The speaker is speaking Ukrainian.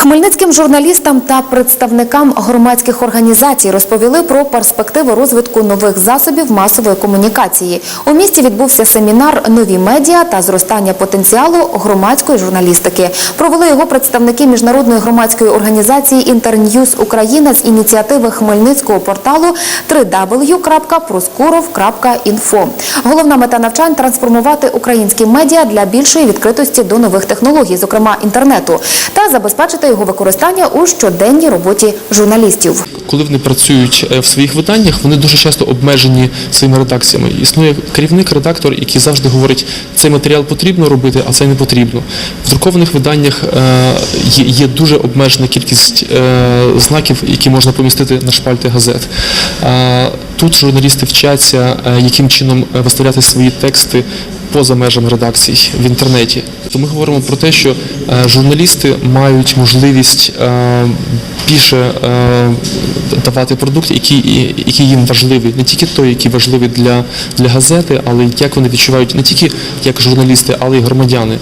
Хмельницьким журналістам та представникам громадських організацій розповіли про перспективи розвитку нових засобів масової комунікації. У місті відбувся семінар Нові медіа та зростання потенціалу громадської журналістики. Провели його представники міжнародної громадської організації Інтерньюз Україна з ініціативи хмельницького порталу www.proskurov.info. Головна мета навчань трансформувати українські медіа для більшої відкритості до нових технологій, зокрема інтернету, та забезпечити його використання у щоденній роботі журналістів. Коли вони працюють е, в своїх виданнях, вони дуже часто обмежені своїми редакціями. Існує керівник, редактор, який завжди говорить, цей матеріал потрібно робити, а цей не потрібно. В друкованих виданнях е, є, дуже обмежена кількість е, знаків, які можна помістити на шпальти газет. Тут журналісти вчаться, яким чином виставляти свої тексти поза межами редакцій в інтернеті. То ми говоримо про те, що е, журналісти мають можливість е, більше е, давати продукт, який, який їм важливий, не тільки той, який важливий для, для газети, але й як вони відчувають не тільки як журналісти, але й громадяни.